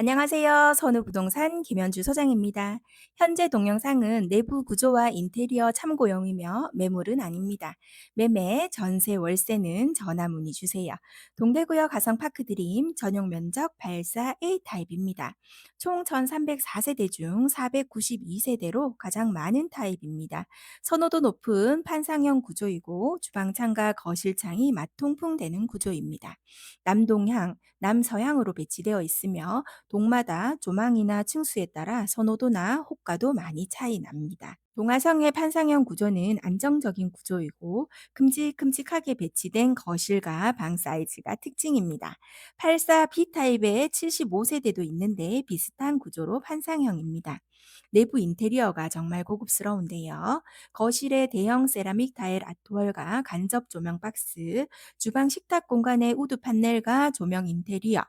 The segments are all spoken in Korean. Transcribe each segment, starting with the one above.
안녕하세요. 선우부동산 김현주 소장입니다. 현재 동영상은 내부 구조와 인테리어 참고용이며 매물은 아닙니다. 매매, 전세, 월세는 전화 문의 주세요. 동대구역 가성파크 드림 전용 면적 발사 A 타입입니다. 총 1304세대 중 492세대로 가장 많은 타입입니다. 선호도 높은 판상형 구조이고 주방 창과 거실 창이 맞통풍 되는 구조입니다. 남동향, 남서향으로 배치되어 있으며 동마다 조망이나 층수에 따라 선호도나 호가도 많이 차이 납니다. 동화성의 판상형 구조는 안정적인 구조이고 큼직큼직하게 배치된 거실과 방 사이즈가 특징입니다. 84 B타입의 75세대도 있는데 비슷한 구조로 판상형입니다. 내부 인테리어가 정말 고급스러운데요. 거실에 대형 세라믹 타일 아트월과 간접 조명 박스, 주방 식탁 공간의 우드 판넬과 조명 인테리어,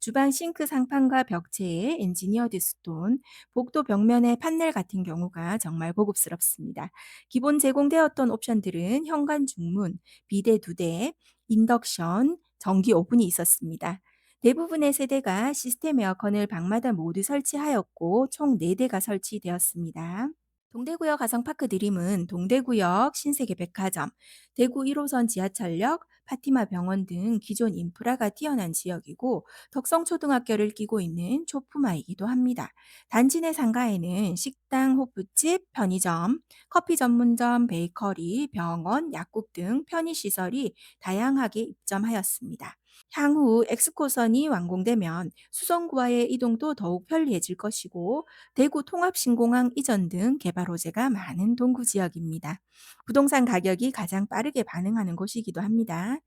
주방 싱크 상판과 벽체에 엔지니어드 스톤, 복도 벽면의 판넬 같은 경우가 정말 고급 스럽습니다. 기본 제공되었던 옵션들은 현관 중문, 비데 두 대, 인덕션, 전기 오븐이 있었습니다. 대부분의 세대가 시스템 에어컨을 방마다 모두 설치하였고 총 4대가 설치되었습니다. 동대구역 가성파크 드림은 동대구역 신세계 백화점, 대구 1호선 지하철역, 파티마 병원 등 기존 인프라가 뛰어난 지역이고 덕성초등학교를 끼고 있는 초품화이기도 합니다. 단지 내 상가에는 식당, 호프집, 편의점, 커피 전문점, 베이커리, 병원, 약국 등 편의시설이 다양하게 입점하였습니다. 향후 엑스코선이 완공되면 수성구와의 이동도 더욱 편리해질 것이고 대구 통합신공항 이전 등 개발 호재가 많은 동구 지역입니다. 부동산 가격이 가장 빠르게 반응하는 곳이기도 합니다.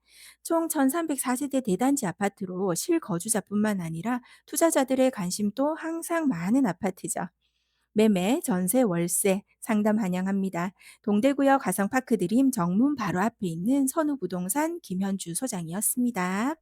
총 1304세대 대단지 아파트로 실거주자뿐만 아니라 투자자들의 관심도 항상 많은 아파트죠. 매매, 전세, 월세 상담 환영합니다. 동대구역 가성파크 드림 정문 바로 앞에 있는 선우부동산 김현주 소장이었습니다.